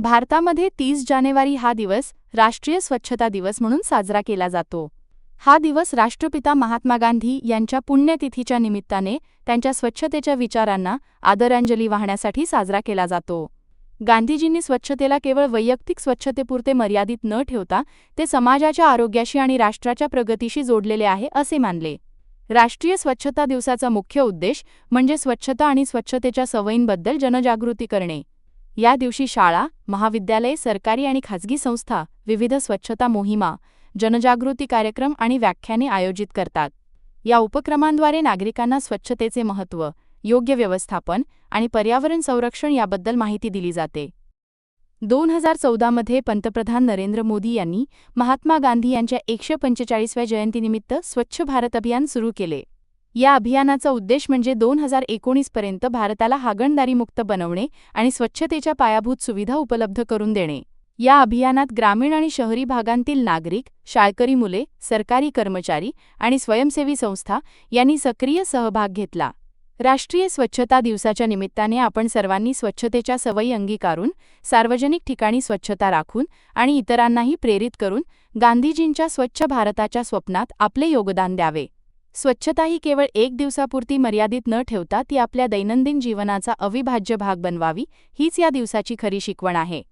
भारतामध्ये तीस जानेवारी हा दिवस राष्ट्रीय स्वच्छता दिवस म्हणून साजरा केला जातो. हा दिवस राष्ट्रपिता महात्मा गांधी यांच्या पुण्यतिथीच्या निमित्ताने त्यांच्या स्वच्छतेच्या विचारांना आदरांजली वाहण्यासाठी साजरा केला जातो. गांधीजींनी स्वच्छतेला केवळ वैयक्तिक स्वच्छतेपुरते मर्यादित न ठेवता ते समाजाच्या आरोग्याशी आणि राष्ट्राच्या प्रगतीशी जोडलेले आहे असे मानले. राष्ट्रीय स्वच्छता दिवसाचा मुख्य उद्देश म्हणजे स्वच्छता आणि स्वच्छतेच्या सवयींबद्दल जनजागृती करणे. या दिवशी शाळा महाविद्यालये सरकारी आणि खाजगी संस्था विविध स्वच्छता मोहिमा जनजागृती कार्यक्रम आणि व्याख्याने आयोजित करतात. या उपक्रमांद्वारे नागरिकांना स्वच्छतेचे महत्त्व योग्य व्यवस्थापन आणि पर्यावरण संरक्षण याबद्दल माहिती दिली जाते. दोन हजार चौदामध्ये पंतप्रधान नरेंद्र मोदी यांनी महात्मा गांधी यांच्या एकशे पंचेचाळीसव्या जयंतीनिमित्त स्वच्छ भारत अभियान सुरू केले. या अभियानाचा उद्देश म्हणजे दोन हजार एकोणीसपर्यंत भारताला हागणदारीमुक्त बनवणे आणि स्वच्छतेच्या पायाभूत सुविधा उपलब्ध करून देणे. या अभियानात ग्रामीण आणि शहरी भागांतील नागरिक शाळकरी मुले सरकारी कर्मचारी आणि स्वयंसेवी संस्था यांनी सक्रिय सहभाग घेतला. राष्ट्रीय स्वच्छता दिवसाच्या निमित्ताने आपण सर्वांनी स्वच्छतेच्या सवयी अंगीकारून सार्वजनिक ठिकाणी स्वच्छता राखून आणि इतरांनाही प्रेरित करून गांधीजींच्या स्वच्छ भारताच्या स्वप्नात आपले योगदान द्यावे. स्वच्छता ही केवळ एक दिवसापुरती मर्यादित न ठेवता ती आपल्या दैनंदिन जीवनाचा अविभाज्य भाग बनवावी हीच या दिवसाची खरी शिकवण आहे.